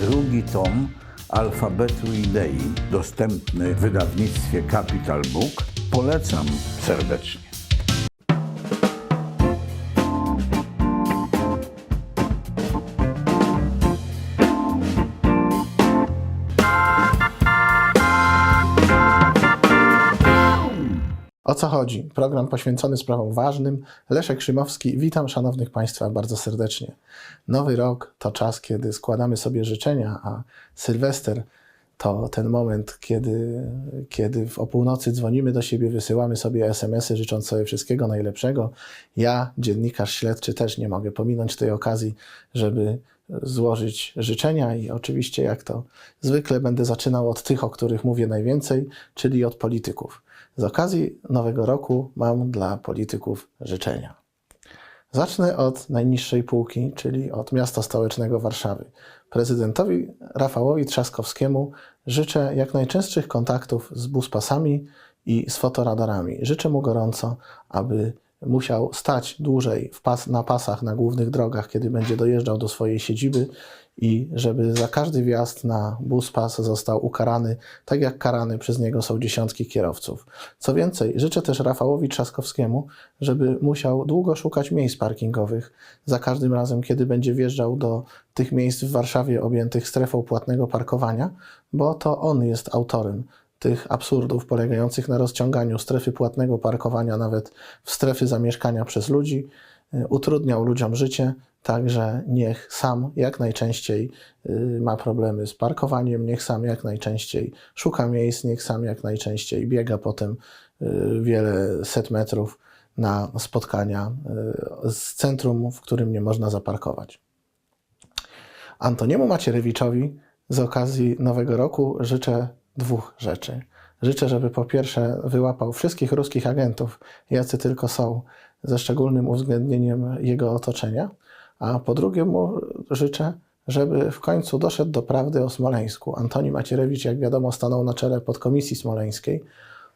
drugi tom alfabetu idei, dostępny w wydawnictwie Capital Book. Polecam serdecznie. Co chodzi? Program poświęcony sprawom ważnym. Leszek Szymowski, witam szanownych Państwa bardzo serdecznie. Nowy rok to czas, kiedy składamy sobie życzenia, a Sylwester to ten moment, kiedy, kiedy o północy dzwonimy do siebie, wysyłamy sobie SMS-y życząc sobie wszystkiego najlepszego. Ja, dziennikarz śledczy, też nie mogę pominąć tej okazji, żeby złożyć życzenia i oczywiście, jak to zwykle, będę zaczynał od tych, o których mówię najwięcej, czyli od polityków. Z okazji Nowego Roku mam dla polityków życzenia. Zacznę od najniższej półki, czyli od miasta stołecznego Warszawy. Prezydentowi Rafałowi Trzaskowskiemu życzę jak najczęstszych kontaktów z buspasami i z fotoradarami. Życzę mu gorąco, aby musiał stać dłużej pas, na pasach na głównych drogach, kiedy będzie dojeżdżał do swojej siedziby i żeby za każdy wjazd na buspas został ukarany, tak jak karany przez niego są dziesiątki kierowców. Co więcej, życzę też Rafałowi Trzaskowskiemu, żeby musiał długo szukać miejsc parkingowych za każdym razem, kiedy będzie wjeżdżał do tych miejsc w Warszawie objętych strefą płatnego parkowania, bo to on jest autorem tych absurdów polegających na rozciąganiu strefy płatnego parkowania nawet w strefy zamieszkania przez ludzi, utrudniał ludziom życie, także niech sam jak najczęściej y, ma problemy z parkowaniem, niech sam jak najczęściej szuka miejsc, niech sam jak najczęściej biega potem y, wiele set metrów na spotkania z centrum, w którym nie można zaparkować. Antoniemu Macierewiczowi z okazji Nowego Roku życzę dwóch rzeczy. Życzę, żeby po pierwsze wyłapał wszystkich ruskich agentów, jacy tylko są, ze szczególnym uwzględnieniem jego otoczenia, a po drugie mu życzę, żeby w końcu doszedł do prawdy o Smoleńsku. Antoni Macierewicz, jak wiadomo, stanął na czele podkomisji smoleńskiej,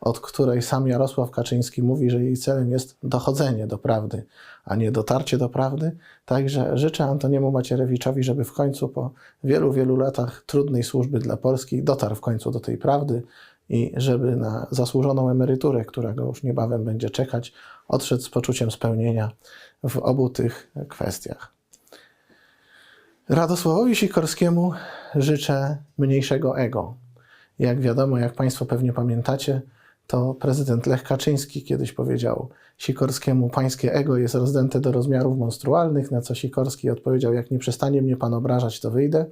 od której sam Jarosław Kaczyński mówi, że jej celem jest dochodzenie do prawdy, a nie dotarcie do prawdy. Także życzę Antoniemu Macierewiczowi, żeby w końcu po wielu, wielu latach trudnej służby dla Polski dotarł w końcu do tej prawdy i żeby na zasłużoną emeryturę, która go już niebawem będzie czekać, odszedł z poczuciem spełnienia w obu tych kwestiach. Radosławowi Sikorskiemu życzę mniejszego ego. Jak wiadomo, jak Państwo pewnie pamiętacie, to prezydent Lech Kaczyński kiedyś powiedział Sikorskiemu, pańskie ego jest rozdęte do rozmiarów monstrualnych, na co Sikorski odpowiedział, jak nie przestanie mnie pan obrażać, to wyjdę.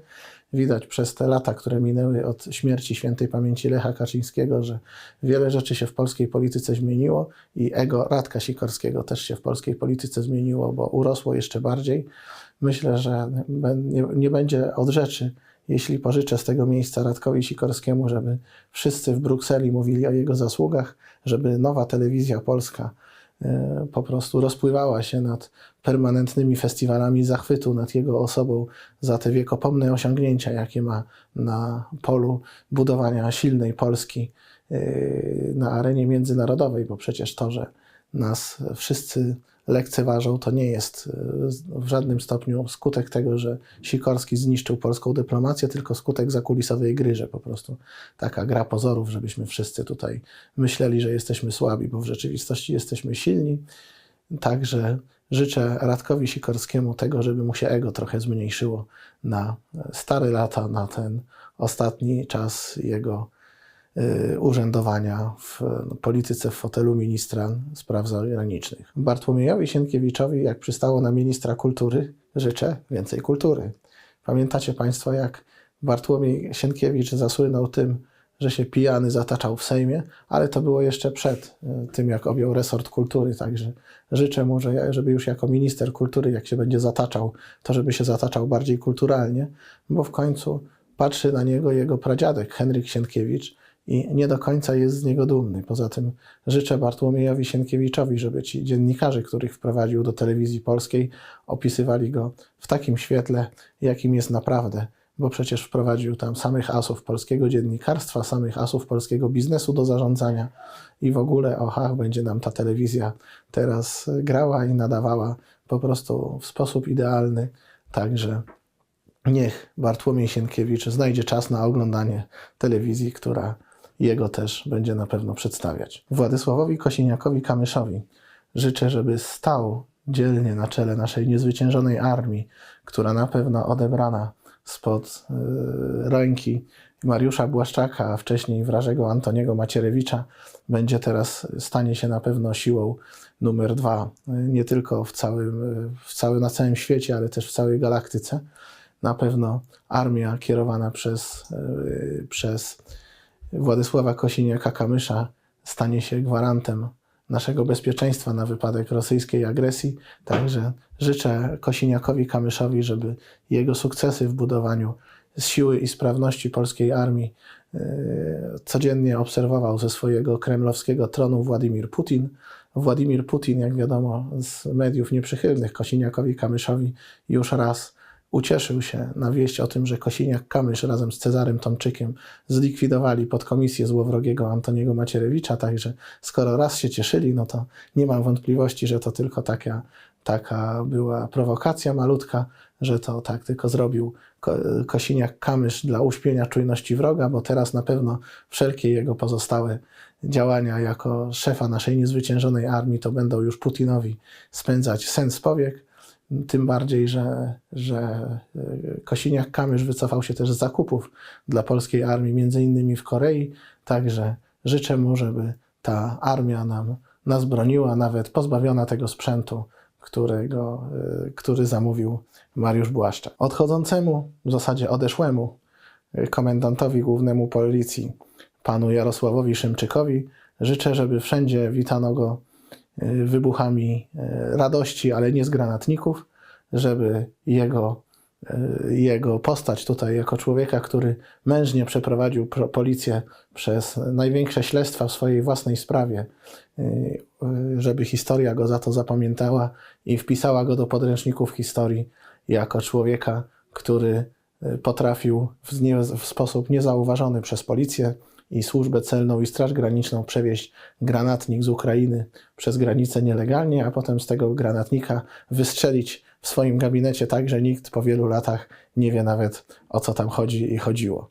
Widać przez te lata, które minęły od śmierci świętej pamięci Lecha Kaczyńskiego, że wiele rzeczy się w polskiej polityce zmieniło i ego Radka Sikorskiego też się w polskiej polityce zmieniło, bo urosło jeszcze bardziej. Myślę, że nie, będzie od rzeczy, jeśli pożyczę z tego miejsca Radkowi Sikorskiemu, żeby wszyscy w Brukseli mówili o jego zasługach, żeby nowa telewizja polska e, po prostu rozpływała się nad permanentnymi festiwalami zachwytu nad jego osobą za te wiekopomne osiągnięcia, jakie ma na polu budowania silnej Polski e, na arenie międzynarodowej, bo przecież to, że nas wszyscy lekceważą, to nie jest e, w żadnym stopniu skutek tego, że Sikorski zniszczył polską dyplomację, tylko skutek zakulisowej gry, że po prostu taka gra pozorów, żebyśmy wszyscy tutaj myśleli, że jesteśmy słabi, bo w rzeczywistości jesteśmy silni. Także życzę Radkowi Sikorskiemu tego, żeby mu się ego trochę zmniejszyło na stare lata, na ten ostatni czas jego urzędowania w polityce w fotelu ministra spraw zagranicznych. Bartłomiejowi Sienkiewiczowi, jak przystało na ministra kultury, życzę więcej kultury. Pamiętacie Państwo, jak Bartłomiej Sienkiewicz zasłynął tym, że się pijany zataczał w Sejmie, ale to było jeszcze przed y, tym, jak objął resort kultury, także życzę mu, że ja- żeby już jako minister kultury, jak się będzie zataczał, to żeby się zataczał bardziej kulturalnie, bo w końcu patrzy na niego jego pradziadek Henryk Sienkiewicz i nie do końca jest z niego dumny. Poza tym życzę Bartłomiejowi Sienkiewiczowi, żeby ci dziennikarze, których wprowadził do telewizji polskiej, opisywali go w takim świetle, jakim jest naprawdę, bo przecież wprowadził tam samych asów polskiego dziennikarstwa, samych asów polskiego biznesu do zarządzania i w ogóle, och, będzie nam ta telewizja teraz grała i nadawała po prostu w sposób idealny. Także niech Bartłomiej Sienkiewicz znajdzie czas na oglądanie telewizji, która jego też będzie na pewno przedstawiać. Władysławowi Kosiniakowi-Kamyszowi życzę, żeby stał dzielnie na czele naszej niezwyciężonej armii, która na pewno odebrana spod y, ręki Mariusza Błaszczaka, a wcześniej wrażego Antoniego Macierewicza, będzie teraz, stanie się na pewno siłą numer dwa, y, nie tylko w całym, y, w całym, na całym świecie, ale też w całej galaktyce. Na pewno armia kierowana przez, przez Władysława Kosiniaka-Kamysza stanie się gwarantem naszego bezpieczeństwa na wypadek rosyjskiej agresji. Także życzę Kosiniakowi-Kamyszowi, żeby jego sukcesy w budowaniu siły i sprawności polskiej armii e, codziennie obserwował ze swojego kremlowskiego tronu Władimir Putin. Władimir Putin, jak wiadomo z mediów nieprzychylnych Kosiniakowi-Kamyszowi, już raz ucieszył się na wieść o tym, że Kosiniak-Kamysz razem z Cezarym Tomczykiem zlikwidowali podkomisję złowrogiego Antoniego Macierewicza, także skoro raz się cieszyli, no to nie mam wątpliwości, że to tylko taka, taka była prowokacja malutka, że to tak tylko zrobił Ko- Kosiniak-Kamysz dla uśpienia czujności wroga, bo teraz na pewno wszelkie jego pozostałe działania jako szefa naszej niezwyciężonej armii to będą już Putinowi spędzać sens powiek. Tym bardziej, że, że e, Kosiniak-Kamysz wycofał się też z zakupów dla polskiej armii, między innymi w Korei. Także życzę mu, żeby ta armia nam, nas broniła, nawet pozbawiona tego sprzętu, którego, e, który zamówił Mariusz Błaszczak. Odchodzącemu, w zasadzie odeszłemu e, komendantowi głównemu policji, panu Jarosławowi Szymczykowi, życzę, żeby wszędzie witano go wybuchami y, radości, ale nie z granatników, żeby jego, y, jego postać tutaj jako człowieka, który mężnie przeprowadził pro- policję przez największe śledztwa w swojej własnej sprawie, y, y, żeby historia go za to zapamiętała i wpisała go do podręczników historii jako człowieka, który y, potrafił w, nie, w sposób niezauważony przez policję i służbę celną i Straż Graniczną przewieźć granatnik z Ukrainy przez granicę nielegalnie, a potem z tego granatnika wystrzelić w swoim gabinecie tak, że nikt po wielu latach nie wie nawet o co tam chodzi i chodziło.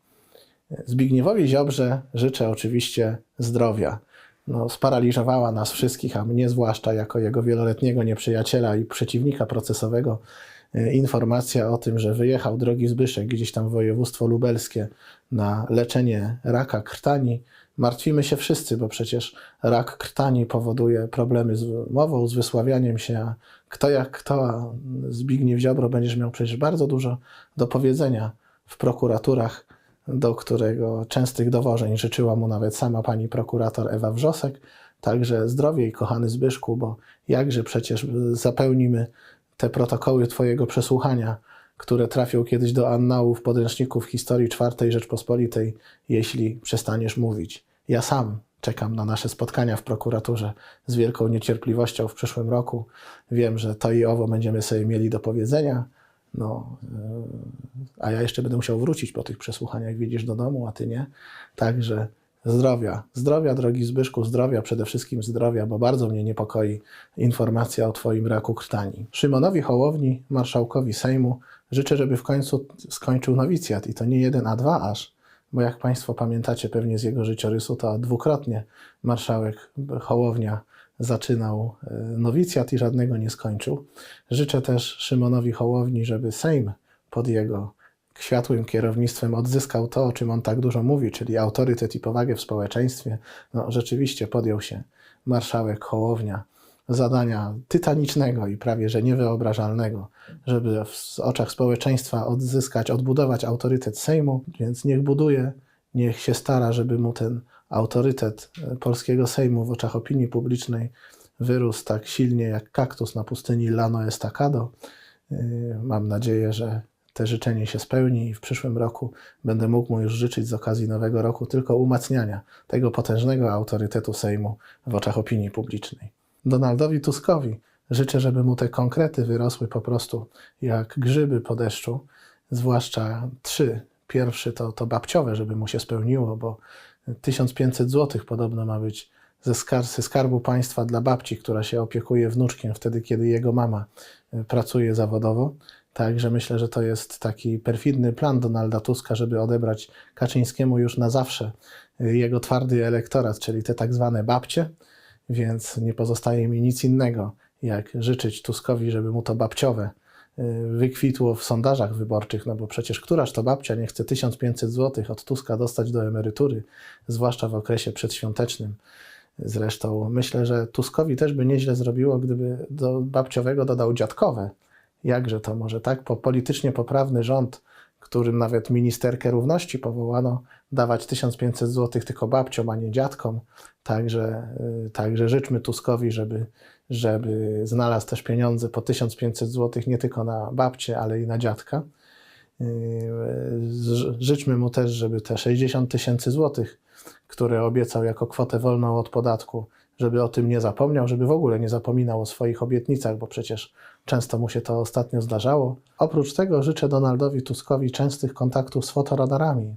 Zbigniewowi Ziobrze życzę oczywiście zdrowia. No, sparaliżowała nas wszystkich, a mnie zwłaszcza jako jego wieloletniego nieprzyjaciela i przeciwnika procesowego informacja o tym, że wyjechał drogi Zbyszek gdzieś tam w województwo lubelskie na leczenie raka krtani. Martwimy się wszyscy, bo przecież rak krtani powoduje problemy z mową, z wysławianiem się, a kto jak kto, a Zbigniew Ziobro będziesz miał przecież bardzo dużo do powiedzenia w prokuraturach, do którego częstych dowożeń życzyła mu nawet sama pani prokurator Ewa Wrzosek. Także zdrowie i kochany Zbyszku, bo jakże przecież zapełnimy te protokoły Twojego przesłuchania, które trafią kiedyś do annałów podręczników historii IV Rzeczpospolitej, jeśli przestaniesz mówić. Ja sam czekam na nasze spotkania w prokuraturze z wielką niecierpliwością w przyszłym roku. Wiem, że to i owo będziemy sobie mieli do powiedzenia. No, yy, a ja jeszcze będę musiał wrócić po tych przesłuchaniach, widzisz, do domu, a ty nie. Także zdrowia, zdrowia, drogi Zbyszku, zdrowia, przede wszystkim zdrowia, bo bardzo mnie niepokoi informacja o Twoim raku krtani. Szymonowi Hołowni, marszałkowi Sejmu, życzę, żeby w końcu skończył nowicjat i to nie jeden, a dwa aż, bo jak Państwo pamiętacie pewnie z jego życiorysu, to dwukrotnie marszałek Hołownia zaczynał e, nowicjat i żadnego nie skończył. Życzę też Szymonowi Hołowni, żeby Sejm pod jego światłym kierownictwem odzyskał to, o czym on tak dużo mówi, czyli autorytet i powagę w społeczeństwie. No, rzeczywiście podjął się marszałek Hołownia zadania tytanicznego i prawie że niewyobrażalnego, żeby w oczach społeczeństwa odzyskać, odbudować autorytet Sejmu, więc niech buduje, niech się stara, żeby mu ten autorytet e, polskiego Sejmu w oczach opinii publicznej wyrósł tak silnie jak kaktus na pustyni Lano Estacado. Yy, Mam nadzieję, że te życzenie się spełni i w przyszłym roku będę mógł mu już życzyć z okazji Nowego Roku tylko umacniania tego potężnego autorytetu Sejmu w oczach opinii publicznej. Donaldowi Tuskowi życzę, żeby mu te konkrety wyrosły po prostu jak grzyby po deszczu, zwłaszcza trzy. Pierwszy to, to babciowe, żeby mu się spełniło, bo 1500 zł podobno ma być ze, skar- ze skarbu państwa dla babci, która się opiekuje wnuczkiem wtedy, kiedy jego mama y, pracuje zawodowo. Także myślę, że to jest taki perfidny plan Donalda Tuska, żeby odebrać Kaczyńskiemu już na zawsze y, jego twardy elektorat, czyli te tak zwane babcie, więc nie pozostaje mi nic innego, jak życzyć Tuskowi, żeby mu to babciowe y, wykwitło w sondażach wyborczych, no bo przecież któraż to babcia nie chce 1500 zł od Tuska dostać do emerytury, zwłaszcza w okresie przedświątecznym. Zresztą myślę, że Tuskowi też by nieźle zrobiło, gdyby do babciowego dodał dziadkowe. Jakże to może tak? Po politycznie poprawny rząd, którym nawet ministerkę równości powołano, dawać 1500 zł tylko babciom, a nie dziadkom. Także, y, także życzmy Tuskowi, żeby, żeby znalazł też pieniądze po 1500 zł nie tylko na babcie, ale i na dziadka. Y, Życzmy mu też, żeby te 60 tysięcy złotych, które obiecał jako kwotę wolną od podatku, żeby o tym nie zapomniał, żeby w ogóle nie zapominał o swoich obietnicach, bo przecież często mu się to ostatnio zdarzało. Oprócz tego życzę Donaldowi Tuskowi częstych kontaktów z fotoradarami.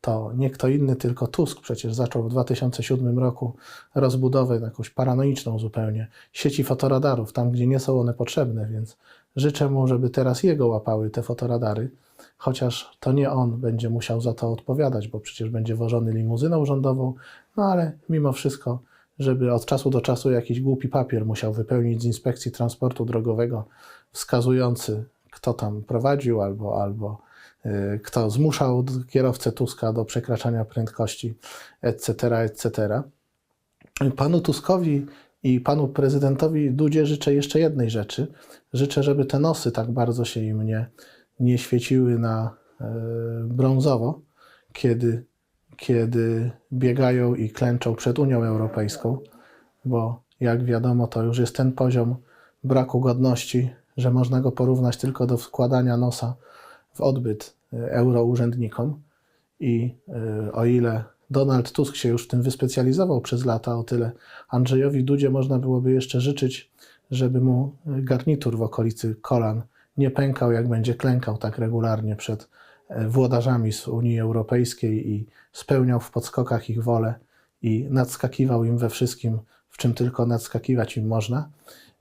To nie kto inny, tylko Tusk przecież zaczął w 2007 roku rozbudowę jakąś paranoiczną zupełnie sieci fotoradarów, tam gdzie nie są one potrzebne, więc życzę mu, żeby teraz jego łapały te fotoradary, chociaż to nie on będzie musiał za to odpowiadać, bo przecież będzie wożony limuzyną rządową, no ale mimo wszystko, żeby od czasu do czasu jakiś głupi papier musiał wypełnić z inspekcji transportu drogowego wskazujący, kto tam prowadził albo, albo y, kto zmuszał kierowcę Tuska do przekraczania prędkości, etc., etc. Panu Tuskowi i panu prezydentowi Dudzie życzę jeszcze jednej rzeczy. Życzę, żeby te nosy tak bardzo się im nie, nie świeciły na e, brązowo, kiedy, kiedy biegają i klęczą przed Unią Europejską, bo jak wiadomo, to już jest ten poziom braku godności, że można go porównać tylko do wkładania nosa w odbyt e, eurourzędnikom. I y, o ile Donald Tusk się już w tym wyspecjalizował przez lata, o tyle Andrzejowi Dudzie można byłoby jeszcze życzyć, żeby mu garnitur w okolicy kolan nie pękał, jak będzie klękał tak regularnie przed e, włodarzami z Unii Europejskiej i spełniał w podskokach ich wolę i nadskakiwał im we wszystkim, w czym tylko nadskakiwać im można.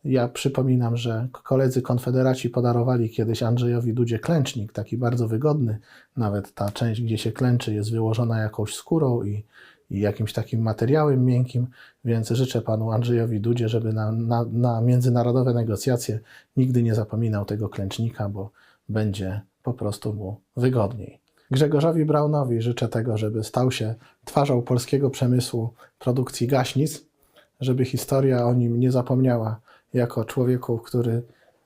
Ja przypominam, że koledzy konfederaci podarowali kiedyś Andrzejowi Dudzie klęcznik, taki bardzo wygodny. Nawet ta część, gdzie się klęczy, jest wyłożona jakąś skórą i, i jakimś takim materiałem miękkim, więc życzę panu Andrzejowi Dudzie, żeby na, na, na międzynarodowe negocjacje nigdy nie zapominał tego klęcznika, bo będzie po prostu mu wygodniej. Grzegorzowi Braunowi życzę tego, żeby stał się twarzą polskiego przemysłu produkcji gaśnic, żeby historia o nim nie zapomniała jako człowieku, który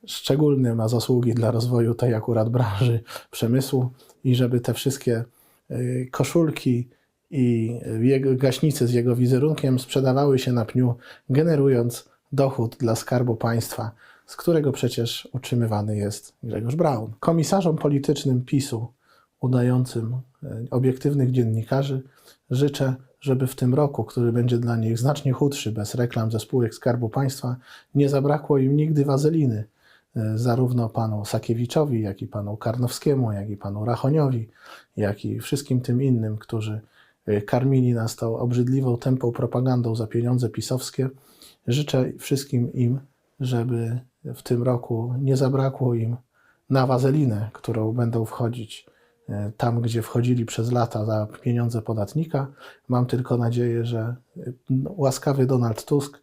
szczególne ma zasługi dla rozwoju tej akurat branży przemysłu i żeby te wszystkie y, koszulki i jego gaśnice z jego wizerunkiem sprzedawały się na pniu, generując dochód dla Skarbu Państwa, z którego przecież utrzymywany jest Grzegorz Braun. Komisarzom politycznym PiSu, udającym y, obiektywnych dziennikarzy, życzę, żeby w tym roku, który będzie dla nich znacznie chudszy, bez reklam ze spółek Skarbu Państwa, nie zabrakło im nigdy wazeliny, y, zarówno panu Sakiewiczowi, jak i panu Karnowskiemu, jak i panu Rachoniowi, jak i wszystkim tym innym, którzy y, karmili nas tą obrzydliwą, tępą propagandą za pieniądze pisowskie. Życzę wszystkim im, żeby w tym roku nie zabrakło im na wazelinę, którą będą wchodzić e, tam, gdzie wchodzili przez lata za pieniądze podatnika. Mam tylko nadzieję, że e, łaskawy Donald Tusk,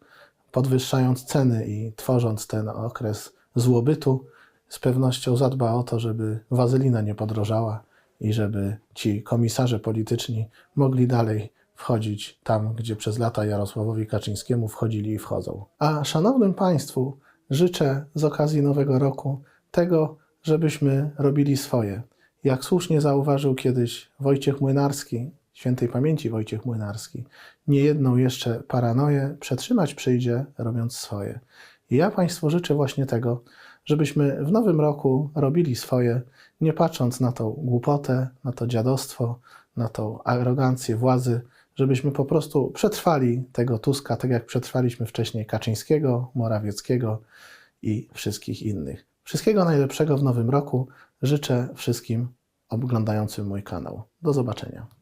podwyższając ceny i tworząc ten okres złobytu, z pewnością zadba o to, żeby wazelina nie podrożała i żeby ci komisarze polityczni mogli dalej wchodzić tam, gdzie przez lata Jarosławowi Kaczyńskiemu wchodzili i wchodzą. A szanownym Państwu życzę z okazji Nowego Roku tego, żebyśmy robili swoje. Jak słusznie zauważył kiedyś Wojciech Młynarski, świętej pamięci Wojciech Młynarski, niejedną jeszcze paranoję przetrzymać przyjdzie, robiąc swoje. I ja Państwu życzę właśnie tego, żebyśmy w nowym roku robili swoje, nie patrząc na tą głupotę, na to dziadostwo, na tą arogancję władzy, żebyśmy po prostu przetrwali tego Tuska, tak jak przetrwaliśmy wcześniej Kaczyńskiego, Morawieckiego i wszystkich innych. Wszystkiego najlepszego w nowym roku życzę wszystkim oglądającym mój kanał. Do zobaczenia.